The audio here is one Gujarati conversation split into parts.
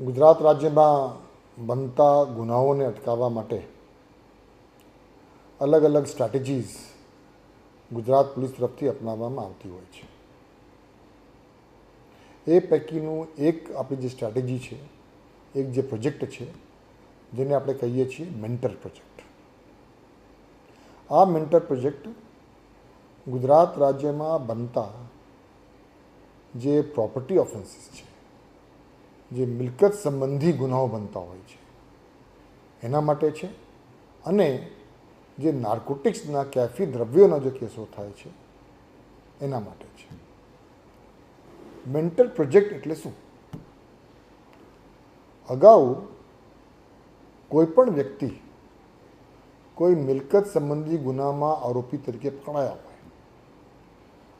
ગુજરાત રાજ્યમાં બનતા ગુનાઓને અટકાવવા માટે અલગ અલગ સ્ટ્રેટેજીસ ગુજરાત પોલીસ તરફથી અપનાવવામાં આવતી હોય છે. એ પૈકીનું એક આપણી જે સ્ટ્રેટેજી છે, એક જે પ્રોજેક્ટ છે, જેને આપણે કહીએ છીએ મેન્ટર પ્રોજેક્ટ આ મેન્ટર પ્રોજેક્ટ ગુજરાત રાજ્યમાં બનતા જે પ્રોપર્ટી ઓફેન્સીસ છે જે મિલકત સંબંધી ગુનાઓ બનતા હોય છે. એના માટે છે. અને જે નાર્કોટિક્સના કેફી દ્રવ્યોના જે કેસો થાય છે, એના માટે છે. મેન્ટલ પ્રોજેક્ટ એટલે શું? અગાઉ કોઈ પણ વ્યક્તિ કોઈ મિલકત સંબંધી ગુનામાં આરોપી તરીકે પકડાયા હોય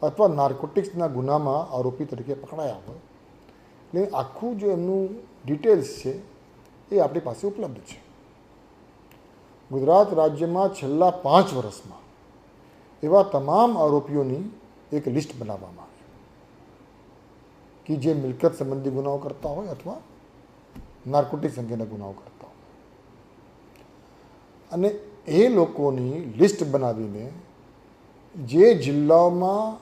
અથવા નાર્કોટિક્સના ગુનામાં આરોપી તરીકે પકડાયા હોય એટલે આખું જે એમનું ડિટેલ્સ છે એ આપણી પાસે ઉપલબ્ધ છે. ગુજરાત રાજ્યમાં છેલ્લા પાંચ વર્ષમાં એવા તમામ આરોપીઓની એક લિસ્ટ બનાવવામાં આવી. કે જે મિલકત સંબંધી ગુનાઓ કરતા હોય અથવા નાર્કોટિક્સ અંગેના ગુનાઓ કરતા હોય. અને એ લોકોની લિસ્ટ બનાવીને જે જિલ્લાઓમાં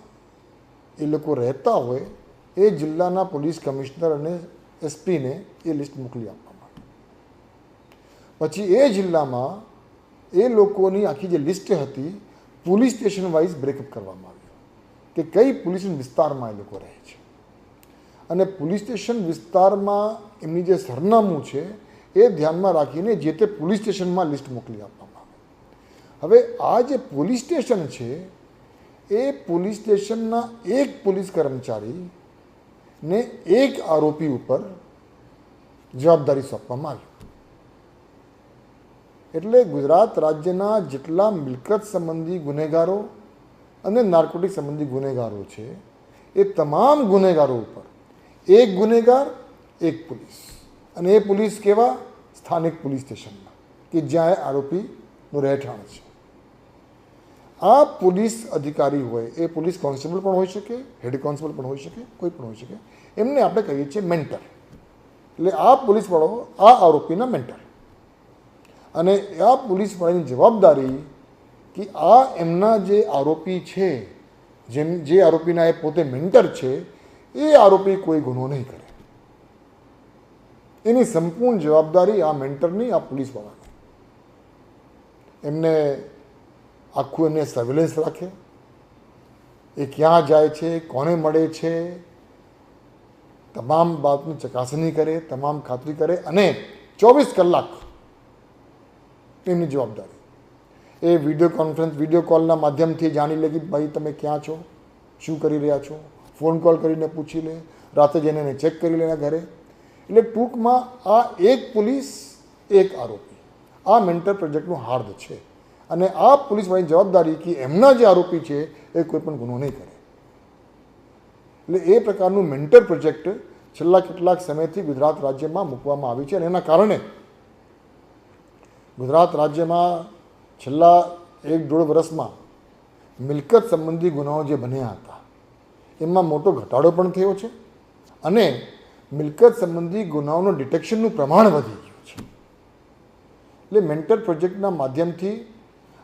એ લોકો રહેતા હોય એ જિલ્લાના પોલીસ કમિશનર અને એસપીને એ લિસ્ટ મોકલી આપવામાં પછી એ જિલ્લામાં એ લોકોની આખી જે લિસ્ટ હતી, પોલીસ સ્ટેશન વાઇઝ બ્રેકઅપ કરવામાં આવ્યું કે કઈ પોલીસ વિસ્તારમાં એ લોકો રહે છે. અને પોલીસ સ્ટેશન વિસ્તારમાં એમની જે સરનામું છે એ ધ્યાનમાં રાખીને જે તે પોલીસ સ્ટેશનમાં લિસ્ટ મોકલી આપવામાં આવે. હવે આ જે પોલીસ સ્ટેશન છે, એ પોલીસ સ્ટેશનના એક પોલીસ કર્મચારી ને એક આરોપી ઉપર જવાબદારી સોંપવામાં આવી. એટલે ગુજરાત રાજ્યના જેટલા મિલકત સંબંધી ગુનેગારો અને નાર્કોટિક સંબંધી ગુનેગારો છે, એ તમામ ગુનેગારો ઉપર એક ગુનેગાર, એક પોલીસ. અને એ પોલીસ કેવા? સ્થાનિક પોલીસ સ્ટેશનમાં, કે જ્યાં આરોપીનું રહેઠાણ છે. આ પોલીસ અધિકારી હોય, એ પોલીસ કોન્સ્ટેબલ પણ હોઈ શકે, હેડ કોન્સ્ટેબલ પણ હોઈ શકે, કોઈ પણ હોઈ શકે, એમને આપણે કહીએ છીએ મેન્ટર. એટલે આ પોલીસવાળો, આ આરોપીના મેન્ટર. અને આ પોલીસવાળાની જવાબદારી કે આ એમના જે આરોપી છે, જેમ, જે આરોપીના એ પોતે મેન્ટર છે, એ આરોપી કોઈ ગુનો નહીં કરે. એની સંપૂર્ણ જવાબદારી આ મેન્ટરની આ પોલીસવાળાની. એમને આખું એમને સર્વેલન્સ રાખે. એ ક્યાં જાય છે, કોને મળે છે, તમામ બાબતની ચકાસણી કરે, તમામ ખાતરી કરે અને ચોવીસ કલાક એમની જવાબદારી. એ વીડિયો કોન્ફરન્સ વીડિયો કોલના માધ્યમથી જાણી લે કે ભાઈ તમે ક્યાં છો, શું કરી રહ્યા છો? ફોન કોલ કરીને પૂછી લે, રાતે જઈને એને ચેક કરી લે ઘરે. એટલે ટૂંકમાં આ એક પોલીસ, એક આરોપી. આ મેન્ટર પ્રોજેક્ટનું હાર્દ છે. અને આ પોલીસવાળાની જવાબદારી કે એમના જે આરોપી છે, એ કોઈ પણ ગુનો નહીં કરે. એટલે એ પ્રકારનું મેન્ટર પ્રોજેક્ટ છેલ્લા કેટલાક સમયથી ગુજરાત રાજ્યમાં મૂકવામાં આવી છે અને એના કારણે ગુજરાત રાજ્યમાં છેલ્લા એક દોઢ વર્ષમાં મિલકત સંબંધી ગુનાઓ જે બન્યા હતા, એમાં મોટો ઘટાડો પણ થયો છે અને મિલકત સંબંધી ગુનાઓનું ડિટેક્શનનું પ્રમાણ વધી ગયું છે. એટલે મેન્ટર પ્રોજેક્ટના માધ્યમથી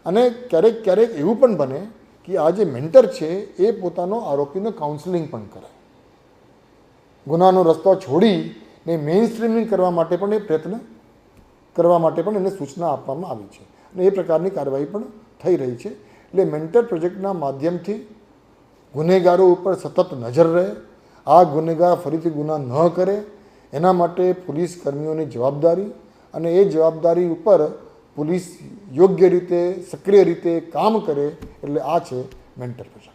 અને ક્યારેક ક્યારેક એવું પણ બને કે આ જે મેન્ટર છે, એ પોતાનો આરોપીને કાઉન્સેલિંગ પણ કરે. ગુનાનો રસ્તો છોડીને મેઇન સ્ટ્રીમિંગ કરવા માટે પણ એ પ્રયત્ન કરવા માટે પણ એને સૂચના આપવામાં આવી છે. અને એ પ્રકારની કાર્યવાહી પણ થઈ રહી છે. એટલે મેન્ટર પ્રોજેક્ટના માધ્યમથી ગુનેગારો ઉપર સતત નજર રહે, આ ગુનેગાર ફરીથી ગુના ન કરે, એના માટે પોલીસ કર્મીઓની જવાબદારી અને એ જવાબદારી ઉપર પોલીસ યોગ્ય રીતે સક્રિય રીતે કામ કરે એટલે આ છે મેન્ટર પ્રોજેક્ટ